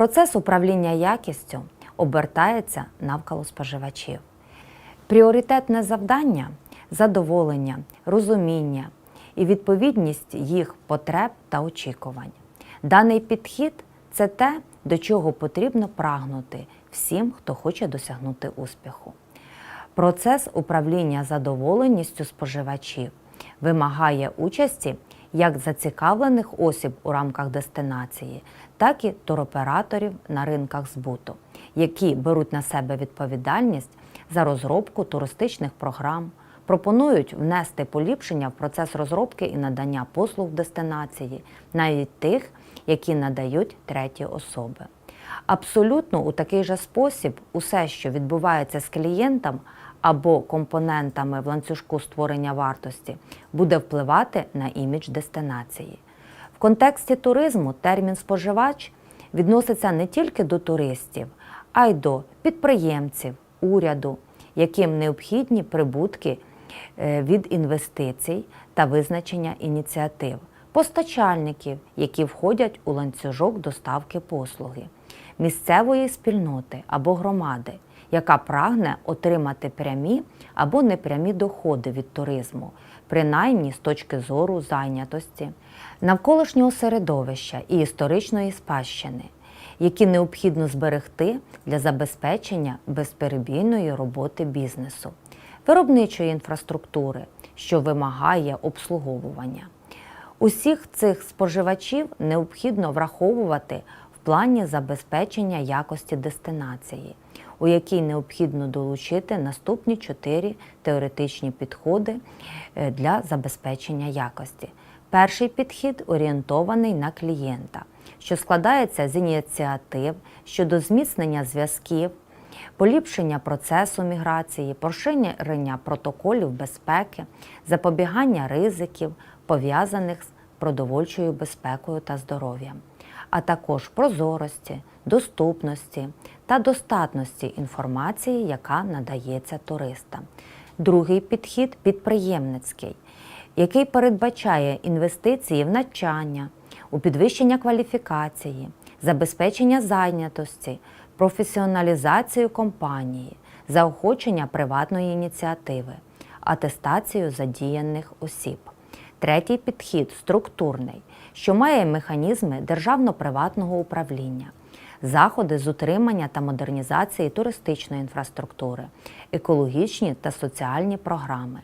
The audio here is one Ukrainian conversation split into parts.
Процес управління якістю обертається навколо споживачів. Пріоритетне завдання задоволення, розуміння і відповідність їх потреб та очікувань. Даний підхід це те, до чого потрібно прагнути всім, хто хоче досягнути успіху. Процес управління задоволеністю споживачів вимагає участі як зацікавлених осіб у рамках дестинації, так і туроператорів на ринках збуту, які беруть на себе відповідальність за розробку туристичних програм, пропонують внести поліпшення в процес розробки і надання послуг дестинації, навіть тих, які надають треті особи. Абсолютно у такий же спосіб усе, що відбувається з клієнтом або компонентами в ланцюжку створення вартості, буде впливати на імідж дестинації. Контексті туризму термін споживач відноситься не тільки до туристів, а й до підприємців, уряду, яким необхідні прибутки е, від інвестицій та визначення ініціатив, постачальників, які входять у ланцюжок доставки послуги, місцевої спільноти або громади, яка прагне отримати прямі або непрямі доходи від туризму, принаймні з точки зору зайнятості, навколишнього середовища і історичної спадщини, які необхідно зберегти для забезпечення безперебійної роботи бізнесу, виробничої інфраструктури, що вимагає обслуговування. Усіх цих споживачів необхідно враховувати в плані забезпечення якості дестинації, у якій необхідно долучити наступні чотири теоретичні підходи е, для забезпечення якості. Перший підхід орієнтований на клієнта, що складається з ініціатив щодо зміцнення зв'язків, поліпшення процесу міграції, поширення протоколів безпеки, запобігання ризиків, пов'язаних з продовольчою безпекою та здоров'ям, а також прозорості, доступності та достатності інформації, яка надається туристам. Другий підхід підприємницький, який передбачає інвестиції в навчання, у підвищення кваліфікації, забезпечення зайнятості, професіоналізацію компанії, заохочення приватної ініціативи, атестацію задіяних осіб. Третій підхід структурний, що має механізми державно-приватного управління, заходи з утримання та модернізації туристичної інфраструктури, екологічні та соціальні програми.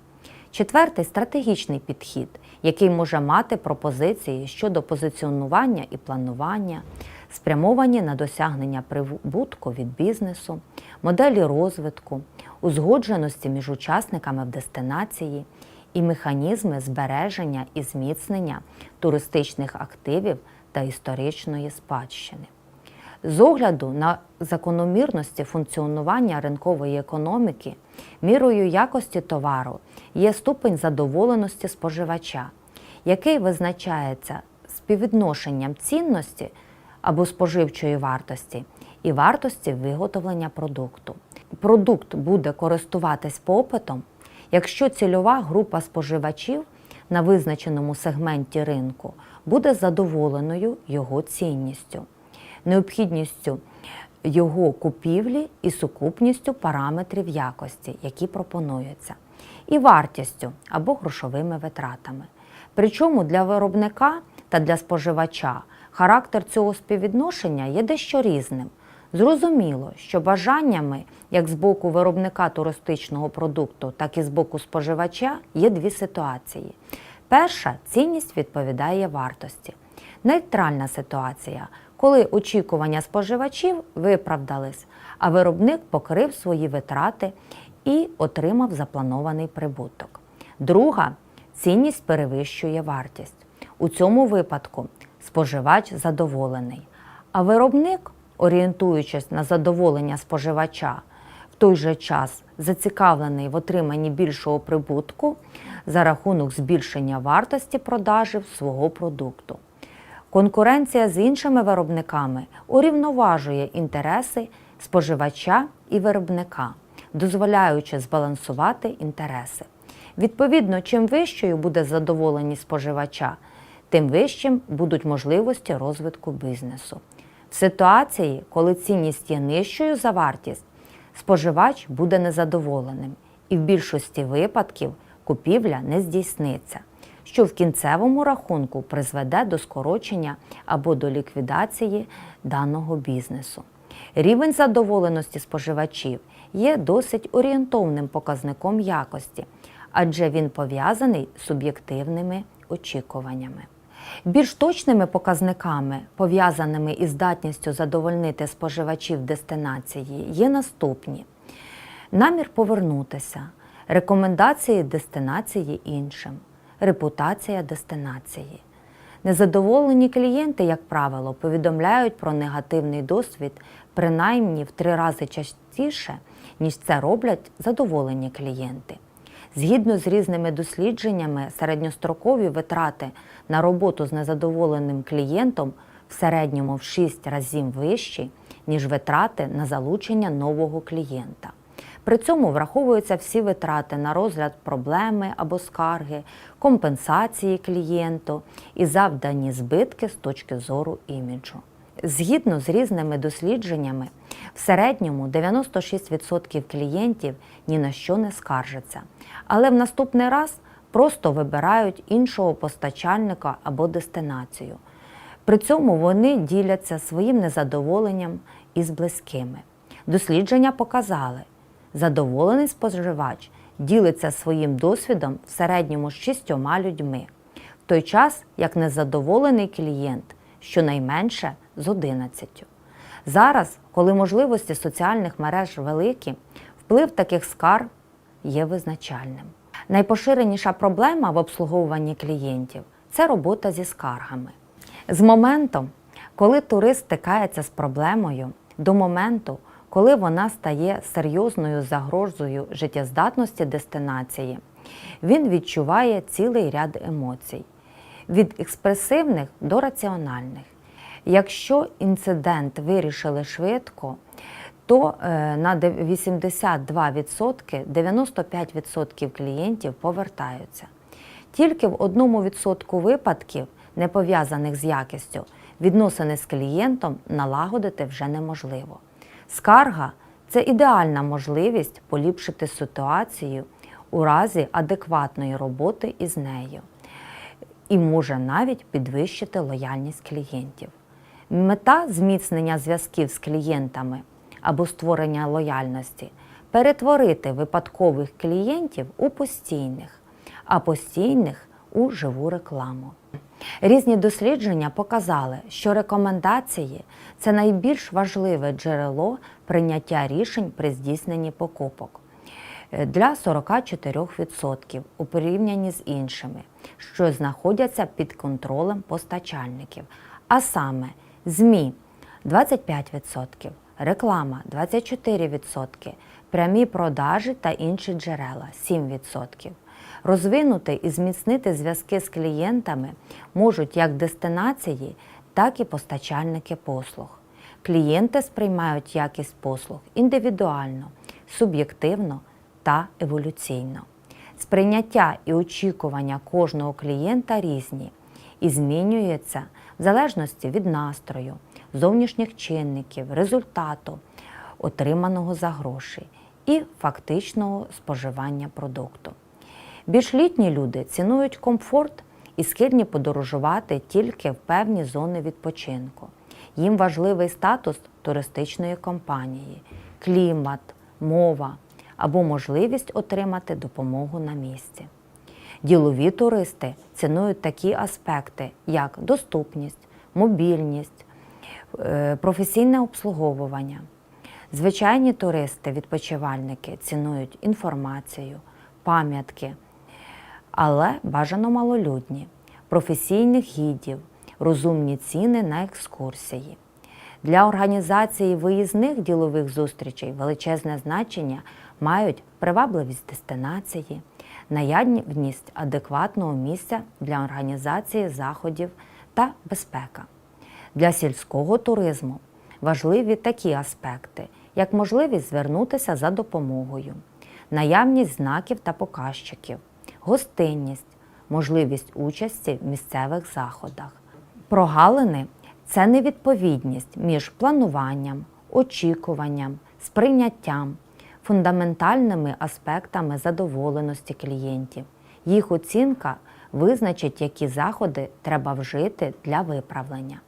Четвертий стратегічний підхід, який може мати пропозиції щодо позиціонування і планування, спрямовані на досягнення прибутку від бізнесу, моделі розвитку, узгодженості між учасниками в дестинації і механізми збереження і зміцнення туристичних активів та історичної спадщини. З огляду на закономірності функціонування ринкової економіки, мірою якості товару є ступень задоволеності споживача, який визначається співвідношенням цінності або споживчої вартості і вартості виготовлення продукту. Продукт буде користуватись попитом, якщо цільова група споживачів на визначеному сегменті ринку буде задоволеною його цінністю необхідністю його купівлі і сукупністю параметрів якості, які пропонуються, і вартістю або грошовими витратами. Причому для виробника та для споживача характер цього співвідношення є дещо різним. Зрозуміло, що бажаннями як з боку виробника туристичного продукту, так і з боку споживача є дві ситуації. Перша цінність відповідає вартості. Нейтральна ситуація, коли очікування споживачів виправдались, а виробник покрив свої витрати і отримав запланований прибуток. Друга цінність перевищує вартість. У цьому випадку споживач задоволений. А виробник, орієнтуючись на задоволення споживача, в той же час зацікавлений в отриманні більшого прибутку за рахунок збільшення вартості продажів свого продукту. Конкуренція з іншими виробниками урівноважує інтереси споживача і виробника, дозволяючи збалансувати інтереси. Відповідно, чим вищою буде задоволеність споживача, тим вищим будуть можливості розвитку бізнесу. Ситуації, коли цінність є нижчою за вартість, споживач буде незадоволеним, і в більшості випадків купівля не здійсниться, що в кінцевому рахунку призведе до скорочення або до ліквідації даного бізнесу. Рівень задоволеності споживачів є досить орієнтовним показником якості, адже він пов'язаний з суб'єктивними очікуваннями. Більш точними показниками, пов'язаними із здатністю задовольнити споживачів дестинації, є наступні: намір повернутися, рекомендації дестинації іншим, репутація дестинації. Незадоволені клієнти, як правило, повідомляють про негативний досвід принаймні в три рази частіше, ніж це роблять задоволені клієнти. Згідно з різними дослідженнями, середньострокові витрати на роботу з незадоволеним клієнтом в середньому в 6 разів вищі, ніж витрати на залучення нового клієнта. При цьому враховуються всі витрати на розгляд проблеми або скарги, компенсації клієнту і завдані збитки з точки зору іміджу. Згідно з різними дослідженнями, в середньому 96% клієнтів ні на що не скаржаться, але в наступний раз просто вибирають іншого постачальника або дестинацію. При цьому вони діляться своїм незадоволенням із близькими. Дослідження показали, задоволений споживач ділиться своїм досвідом в середньому з шістьома людьми, в той час як незадоволений клієнт щонайменше з 11. Зараз, коли можливості соціальних мереж великі, вплив таких скарг є визначальним. Найпоширеніша проблема в обслуговуванні клієнтів це робота зі скаргами. З моменту, коли турист стикається з проблемою, до моменту, коли вона стає серйозною загрозою життєздатності дестинації, він відчуває цілий ряд емоцій від експресивних до раціональних. Якщо інцидент вирішили швидко, то е, на 82% 95% клієнтів повертаються. Тільки в одному відсотку випадків, не пов'язаних з якістю, відносини з клієнтом налагодити вже неможливо. Скарга це ідеальна можливість поліпшити ситуацію у разі адекватної роботи із нею і може навіть підвищити лояльність клієнтів. Мета зміцнення зв'язків з клієнтами або створення лояльності перетворити випадкових клієнтів у постійних, а постійних у живу рекламу. Різні дослідження показали, що рекомендації це найбільш важливе джерело прийняття рішень при здійсненні покупок е, для 44% у порівнянні з іншими, що знаходяться під контролем постачальників, а саме ЗМІ 25%, реклама 24%, прямі продажі та інші джерела 7%. Розвинути і зміцнити зв'язки з клієнтами можуть як дестинації, так і постачальники послуг. Клієнти сприймають якість послуг індивідуально, суб'єктивно та еволюційно. Сприйняття і очікування кожного клієнта різні і змінюються в залежності від настрою, зовнішніх чинників, результату, отриманого за гроші і фактичного споживання продукту. Більш літні люди цінують комфорт і схильні подорожувати тільки в певні зони відпочинку. Їм важливий статус туристичної компанії, клімат, мова або можливість отримати допомогу на місці. Ділові туристи цінують такі аспекти, як доступність, мобільність, е, професійне обслуговування. Звичайні туристи-відпочивальники цінують інформацію, пам'ятки, але бажано малолюдні, професійних гідів, розумні ціни на екскурсії. Для організації виїзних ділових зустрічей величезне значення мають привабливість дестинації, наявність адекватного місця для організації заходів та безпека. Для сільського туризму важливі такі аспекти, як можливість звернутися за допомогою, наявність знаків та показчиків, гостинність, можливість участі в місцевих заходах. Прогалини це невідповідність між плануванням, очікуванням, сприйняттям, фундаментальними аспектами задоволеності клієнтів. Їх оцінка визначить, які заходи треба вжити для виправлення.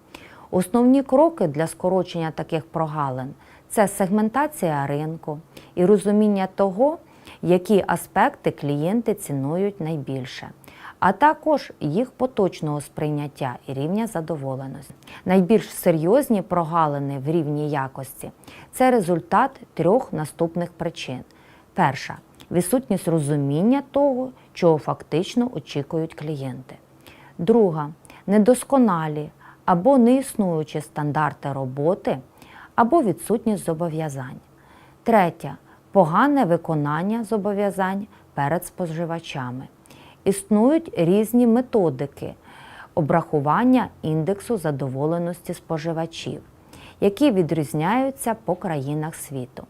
Основні кроки для скорочення таких прогалин це сегментація ринку і розуміння того, які аспекти клієнти цінують найбільше, а також їх поточного сприйняття і рівня задоволеності. Найбільш серйозні прогалини в рівні якості це результат трьох наступних причин. Перша відсутність розуміння того, чого фактично очікують клієнти. Друга недосконалі або неіснуючі стандарти роботи, або відсутність зобов'язань. Третя погане виконання зобов'язань перед споживачами. Існують різні методики обрахування індексу задоволеності споживачів, які відрізняються по країнах світу.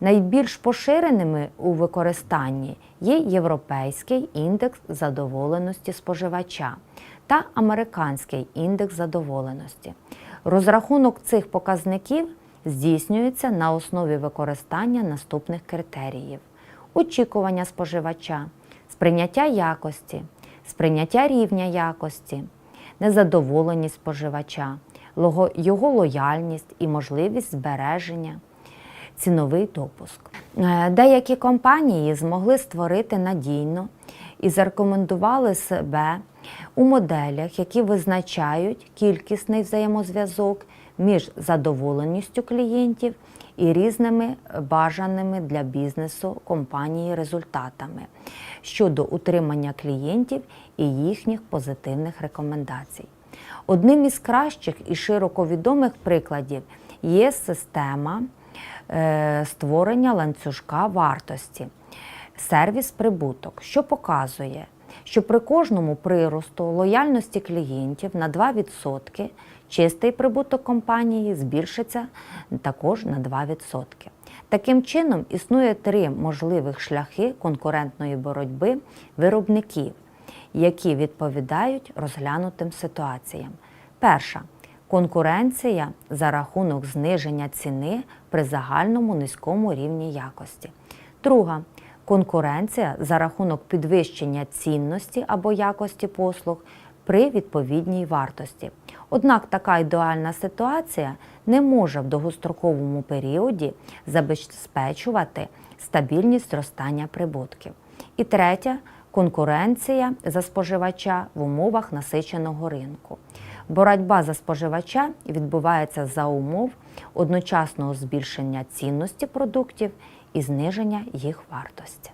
Найбільш поширеними у використанні є Європейський індекс задоволеності споживача та Американський індекс задоволеності. Розрахунок цих показників здійснюється на основі використання наступних критеріїв: очікування споживача, сприйняття якості, сприйняття рівня якості, незадоволеність споживача, його лояльність і можливість збереження ціновий допуск. Е, Деякі компанії змогли створити надійно і зарекомендували себе у моделях, які визначають кількісний взаємозв'язок між задоволеністю клієнтів і різними бажаними для бізнесу компанії результатами щодо утримання клієнтів і їхніх позитивних рекомендацій. Одним із кращих і широко відомих прикладів є система е, створення ланцюжка вартості, сервіс прибуток, що показує, що при кожному приросту лояльності клієнтів на 2% чистий прибуток компанії збільшиться також на 2%. Таким чином, існує три можливих шляхи конкурентної боротьби виробників, які відповідають розглянутим ситуаціям. Перша конкуренція за рахунок зниження ціни при загальному низькому рівні якості. Друга конкуренція за рахунок підвищення цінності або якості послуг при відповідній вартості. Однак така ідеальна ситуація не може в довгостроковому періоді забезпечувати стабільність зростання прибутків. І третя конкуренція за споживача в умовах насиченого ринку. Боротьба за споживача відбувається за умов одночасного збільшення цінності продуктів і зниження їх вартості.